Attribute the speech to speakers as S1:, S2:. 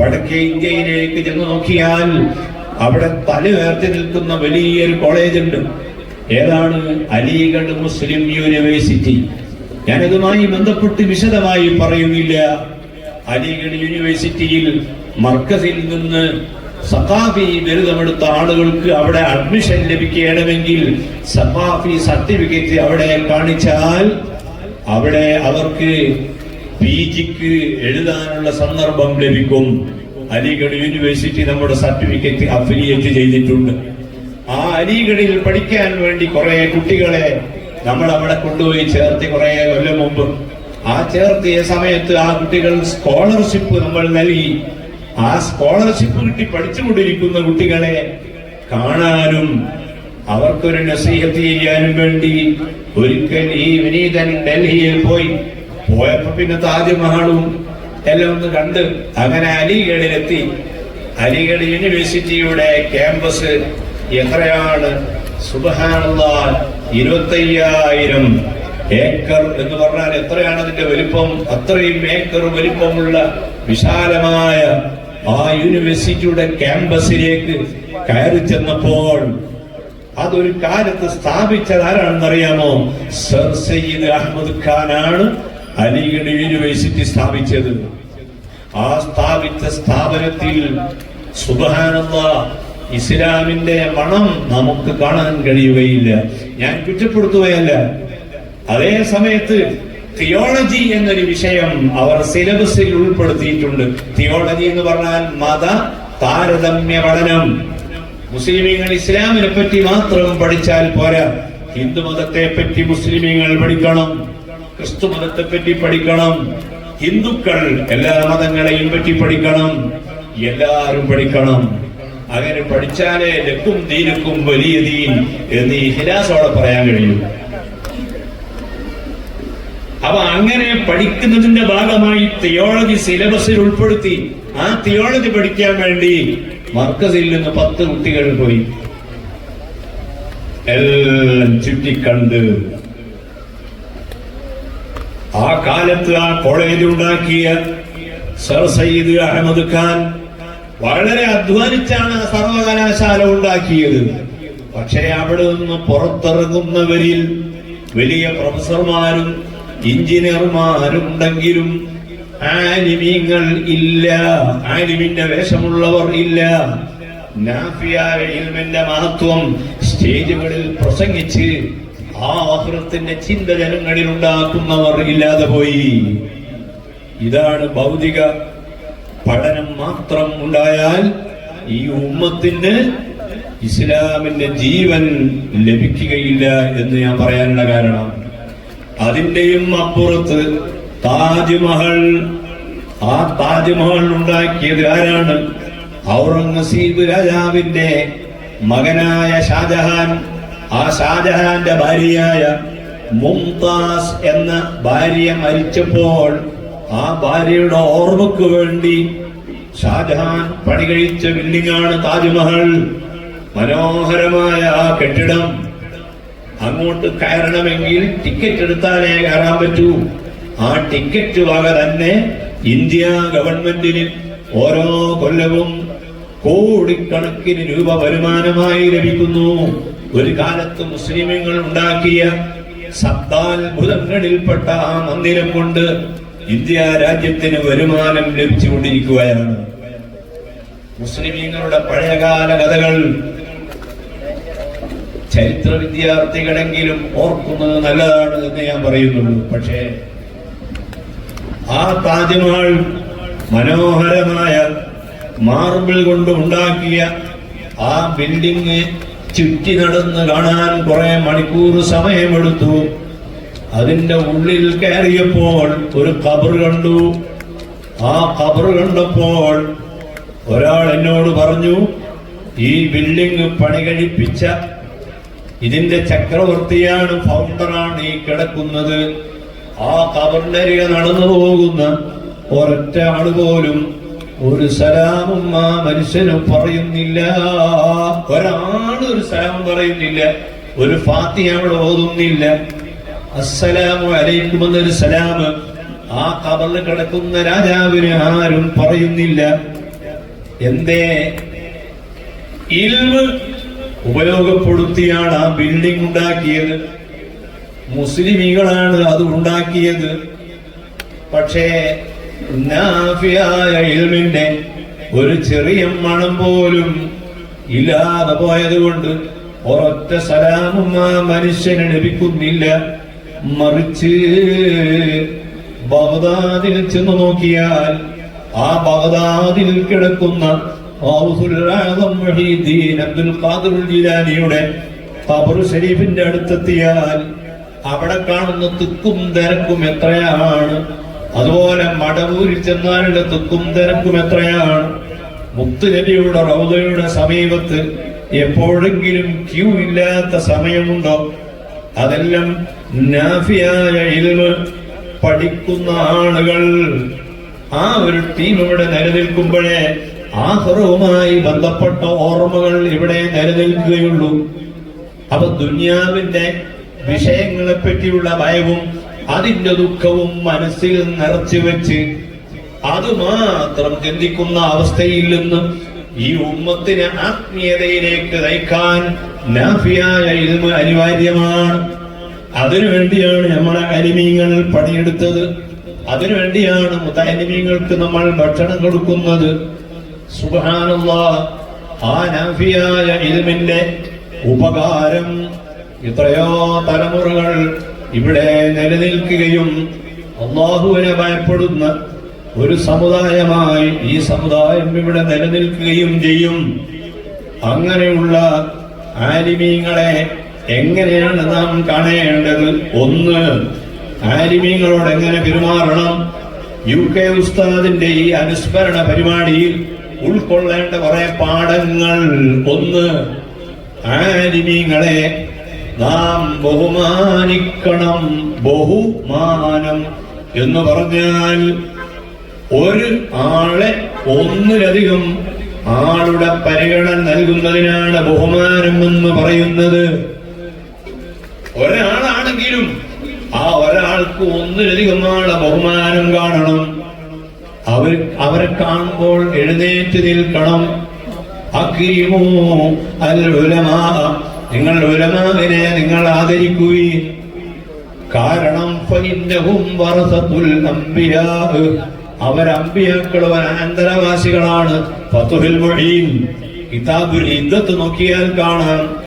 S1: വടക്കേ ഇന്ത്യയിലേക്ക് ചെന്ന് നോക്കിയാൽ അവിടെ തല ഉയർത്തി നിൽക്കുന്ന വലിയൊരു കോളേജ് ഉണ്ട് ഏതാണ്? അലിഗഡ് മുസ്ലിം യൂണിവേഴ്സിറ്റി. ഞാനിതുമായി ബന്ധപ്പെട്ട് വിശദമായി പറയുന്നില്ല. അലിഗഡ് യൂണിവേഴ്സിറ്റിയിൽ മർക്കസിൽ നിന്ന് സഖാഫി ബിരുദമെടുത്ത ആളുകൾക്ക് അവിടെ അഡ്മിഷൻ ലഭിക്കണമെങ്കിൽ സഫാഫി സർട്ടിഫിക്കറ്റ് അവിടെ കാണിച്ചാൽ അവിടെ അവർക്ക് പി ജിക്ക് എഴുതാനുള്ള സന്ദർഭം ലഭിക്കും. അലിഗഡ് യൂണിവേഴ്സിറ്റി നമ്മുടെ സർട്ടിഫിക്കറ്റ് അഫിലിയേറ്റ് ചെയ്തിട്ടുണ്ട്. ആ അലിഗഡിൽ പഠിക്കാൻ വേണ്ടി കുറെ കുട്ടികളെ നമ്മൾ അവിടെ കൊണ്ടുപോയി ചേർത്തി കുറെ കൊല്ലം മുമ്പ്. ആ ചേർത്തിയ സമയത്ത് ആ കുട്ടികൾ സ്കോളർഷിപ്പ് നമ്മൾ നൽകി. ആ സ്കോളർഷിപ്പ് കിട്ടി പഠിച്ചുകൊണ്ടിരിക്കുന്ന കുട്ടികളെ കാണാനും അവർക്കൊരു നസീഹത്ത് ചെയ്യാനും വേണ്ടി ഒരിക്കൽ ഈ വിനീതൻ ഡൽഹിയിൽ പോയി. പോയപ്പോ പിന്നെ താജ്മഹളും എല്ലാം ഒന്ന് കണ്ട് അങ്ങനെ അലിഗഡിലെത്തി. അലിഗഡ് യൂണിവേഴ്സിറ്റിയുടെ ക്യാമ്പസ് എത്രയാണ്? സുബഹാനുള്ള ഇരുപത്തയ്യായിരം ഏക്കർ എന്ന് പറഞ്ഞാൽ എത്രയാണ് അതിന്റെ വലിപ്പം? അത്രയും ഏക്കർ വലിപ്പമുള്ള വിശാലമായ ആ യൂണിവേഴ്സിറ്റിയുടെ ക്യാമ്പസിലേക്ക് കയറി ചെന്നപ്പോൾ അതൊരു കാലത്ത് സ്ഥാപിച്ചത് ആരാണെന്നറിയാമോ? സർ സയ്യിദ് അഹമ്മദ് ഖാനാണ്. അലിഗഡ് യൂണിവേഴ്സിറ്റി സ്ഥാപിച്ചത്. ആ സ്ഥാപിച്ച സ്ഥാപനത്തിൽ ഇസ്ലാമിന്റെ മണം നമുക്ക് കാണാൻ കഴിയുകയില്ല. ഞാൻ കുറ്റപ്പെടുത്തുകയല്ല. അതേ സമയത്ത് തിയോളജി എന്നൊരു വിഷയം അവർ സിലബസിൽ ഉൾപ്പെടുത്തിയിട്ടുണ്ട്. തിയോളജി എന്ന് പറഞ്ഞാൽ മത താരതമ്യ പഠനം. മുസ്ലിമീങ്ങൾ ഇസ്ലാമിനെ പറ്റി മാത്രം പഠിച്ചാൽ പോരാ. ഹിന്ദു മതത്തെ പറ്റി മുസ്ലിമീങ്ങൾ പഠിക്കണം. ക്രിസ്തു മതത്തെ പറ്റി പഠിക്കണം. ഹിന്ദുക്കൾ എല്ലാ മതങ്ങളെയും പറ്റി പഠിക്കണം. എല്ലാവരും പഠിക്കണം. അങ്ങനെ പഠിച്ചാലേ ലക്കും ദീനക്കും വലിയ ദീൻ എന്ന് ഈ ഹിലാസോടെ പറയാൻ കഴിയും. അപ്പൊ അങ്ങനെ പഠിക്കുന്നതിന്റെ ഭാഗമായി തിയോളജി സിലബസിൽ ഉൾപ്പെടുത്തി ആ തിയോളജി പഠിക്കാൻ വേണ്ടി മർക്കസിൽ നിന്ന് പത്ത് കുട്ടികൾ പോയി. എല്ലാം ചുറ്റിക്കണ്ട് ആ കാലത്ത് ആ കോളേജ് ഉണ്ടാക്കിയ സർ സയ്യിദ് അഹമ്മദ് ഖാൻ വളരെ അധ്വാനിച്ചാണ് സർവകലാശാല ഉണ്ടാക്കിയത്. പക്ഷേ അവിടെ നിന്ന് പുറത്തിറങ്ങുന്നവരിൽ വലിയ പ്രൊഫസർമാരും എഞ്ചിനീയർമാരുണ്ടെങ്കിലും ആലിമീങ്ങൾ ഇല്ല ആലിമിന്റെ വേഷമുള്ളവർ ഇല്ല. നാഫിയ ഇൽമിന്റെ മഹത്വം സ്റ്റേജുകളിൽ പ്രസംഗിച്ച് ആഹൃത്തിന്റെ ചിന്ത ജനങ്ങളിൽ ഉണ്ടാക്കുന്നവർ ഇല്ലാതെ പോയി. ഇതാണ് ഭൗതിക പഠനം മാത്രം ഉണ്ടായാൽ ഈ ഉമ്മത്തിന് ഇസ്ലാമിന്റെ ജീവൻ ലഭിക്കുകയില്ല എന്ന് ഞാൻ പറയാനുള്ള കാരണം. അതിന്റെയും അപ്പുറത്ത് താജ്മഹൽ ആ താജ്മഹൽ ഉണ്ടാക്കിയത് ആരാണ്? ഔറംഗസീബ് രാജാവിന്റെ മകനായ ഷാജഹാൻ ആ ഷാജഹാന്റെ ഭാര്യയായ മുംതാസ് എന്ന ഭാര്യ മരിച്ചപ്പോൾ ആ ഭാര്യയുടെ ഓർമ്മക്ക് വേണ്ടി ഷാജഹാൻ പണി കഴിച്ച ബിൽഡിംഗാണ് താജ്മഹൽ. മനോഹരമായ ആ കെട്ടിടം. അങ്ങോട്ട് കയറണമെങ്കിൽ ടിക്കറ്റ് എടുത്താലേ കയറാൻ പറ്റൂ. ആ ടിക്കറ്റ് വക തന്നെ ഇന്ത്യ ഗവൺമെന്റിന് ഓരോ കൊല്ലവും കോടിക്കണക്കിന് രൂപ വരുമാനമായി ലഭിക്കുന്നു. ഒരു കാലത്ത് മുസ്ലിമുകൾ ഉണ്ടാക്കിയ ശബ്ദാത്ഭുതങ്ങളിൽപ്പെട്ട ആ മന്ദിരം കൊണ്ട് ഇന്ത്യ രാജ്യത്തിന് വരുമാനം ലഭിച്ചുകൊണ്ടിരിക്കുകയാണ്. മുസ്ലിമീങ്ങളുടെ പഴയകാല കഥകൾ ചരിത്ര വിദ്യാർത്ഥികളെങ്കിലും ഓർക്കുന്നത് നല്ലതാണ് എന്ന് ഞാൻ പറയുന്നുള്ളൂ. പക്ഷേ ആ താജ്മഹൽ മനോഹരമായ മാർബിൾ കൊണ്ട് ഉണ്ടാക്കിയ ആ ബിൽഡിംഗ് ചുറ്റി നടന്ന് കാണാൻ കുറെ മണിക്കൂർ സമയമെടുത്തു. അതിന്റെ ഉള്ളിൽ കയറിയപ്പോൾ ഒരു കബർ കണ്ടു. ആ കബർ കണ്ടപ്പോൾ ഒരാൾ എന്നോട് പറഞ്ഞു ഈ ബിൽഡിംഗ് പണി കഴിപ്പിച്ച ഇതിന്റെ ചക്രവർത്തിയാണ് ഫൗണ്ടറാണ് ഈ കിടക്കുന്നത്. ആ കബറിന്റെ നടന്നു പോകുന്ന ഒരൊറ്റ ആൾ പോലും ഒരു സലാമും ആ മനുഷ്യന് പറയുന്നില്ല. ഒരാൾ ഒരു സലാം പറയുന്നില്ല. ഒരു ഫാത്തി അവിടെ ഓതുന്നില്ല. അസ്സലാമു അലൈക്കും എന്നൊരു സലാം ആ കബറിൽ കിടക്കുന്ന രാജാവിന് ആരും പറയുന്നില്ല. എന്തേ? ഇൽവ് ഉപയോഗപ്പെടുത്തിയാണ് ആ ബിൽഡിംഗ് ഉണ്ടാക്കിയത്. മുസ്ലിമികളാണ് അത് ഉണ്ടാക്കിയത്. പക്ഷേ ഇൽമിന്റെ ഒരു ചെറിയ മണം പോലും ഇല്ലാതെ പോയത് കൊണ്ട് ഒരൊറ്റ സലാമും ആ മനുഷ്യന് ലഭിക്കുന്നില്ല. മറിച്ച് ബഗ്ദാദിൽ ചെന്ന് നോക്കിയാൽ ആ ബഗ്ദാദിൽ കിടക്കുന്ന അബ്ദുൽ ഖാദിർ ജിലാനിയുടെ ഷരീഫിന്റെ അടുത്തെത്തിയാൽ അവിടെ കാണുന്ന തിക്കും തിരക്കും എത്രയാണ്? അതുപോലെ മടവൂരിൽ ചെന്നാലുള്ള തുക്കും തിരക്കും എത്രയാണ്? മുത്തുനബിയുടെ റൗദയുടെ സമീപത്ത് എപ്പോഴെങ്കിലും ക്യൂ ഇല്ലാത്ത സമയമുണ്ടോ? അതെല്ലാം നാഫിയായ പഠിക്കുന്ന ആളുകൾ ആ ഒരു ടീം ഇവിടെ നിലനിൽക്കുമ്പോഴേ ആഹ്റവുമായി ബന്ധപ്പെട്ട ഓർമ്മകൾ ഇവിടെ നിലനിൽക്കുകയുള്ളൂ. അപ്പൊ ദുനിയാവിന്റെ വിഷയങ്ങളെ പറ്റിയുള്ള ഭയവും അതിന്റെ ദുഃഖവും മനസ്സിൽ നിറച്ചു വെച്ച് അത് മാത്രം ചിന്തിക്കുന്ന അവസ്ഥയിൽ നിന്ന് ഈ ഉമ്മത്തിന് ആത്മീയതയിലേക്ക് നയിക്കാൻ നാഫിയായ ഇൽമ അനിവാര്യമാണ്. അതിനുവേണ്ടിയാണ് നമ്മളെ അനിമീങ്ങൾ പണിയെടുത്തത്. അതിനുവേണ്ടിയാണ് അനിമീങ്ങൾക്ക് നമ്മൾ ഭക്ഷണം കൊടുക്കുന്നത്. സുബാനുള്ള ആ നാഫിയായ ഇൽമിന്റെ ഉപകാരം. എത്രയോ തലമുറകൾ ഇവിടെ നിലനിൽക്കുകയും അള്ളാഹുവിനെ ഭയപ്പെടുന്ന ഒരു സമുദായമായി ഈ സമുദായം ഇവിടെ നിലനിൽക്കുകയും ചെയ്യും. അങ്ങനെയുള്ള ആലിമീങ്ങളെ എങ്ങനെയാണ് നാം കാണേണ്ടത്? ഒന്ന് ആലിമീങ്ങളോട് എങ്ങനെ പെരുമാറണം? യു കെ ഉസ്താദിന്റെ ഈ അനുസ്മരണ പരിപാടിയിൽ ഉൾക്കൊള്ളേണ്ട കുറെ പാഠങ്ങൾ. ഒന്ന് ആലിമീങ്ങളെ നാം ബഹുമാനിക്കണം ബഹുമാനം എന്ന് പറഞ്ഞാൽ ഒരു ആളെ ഒന്നിലധികം ആളുടെ പരിഗണന നൽകുന്നതിനാണ് ബഹുമാനം എന്ന് പറയുന്നത്. ഒരാളാണെങ്കിലും ആ ഒരാൾക്ക് ഒന്നിലധികം ആളെ ബഹുമാനം കാണണം. അവർ അവരെ കാണുമ്പോൾ എഴുന്നേറ്റ് നിൽക്കണം. അക്രിമോ അൽ ഉലമാ നിങ്ങൾ ഉലമാവിനെ നിങ്ങൾ ആദരിക്കുകയും കാരണം അമ്പിയാക്കൾ അനന്തരവാസികളാണ്. ഫത്തുഹിൽ മുഈൻ കിതാബുൽ ഇദ്ദത്ത് നോക്കിയാൽ കാണാം.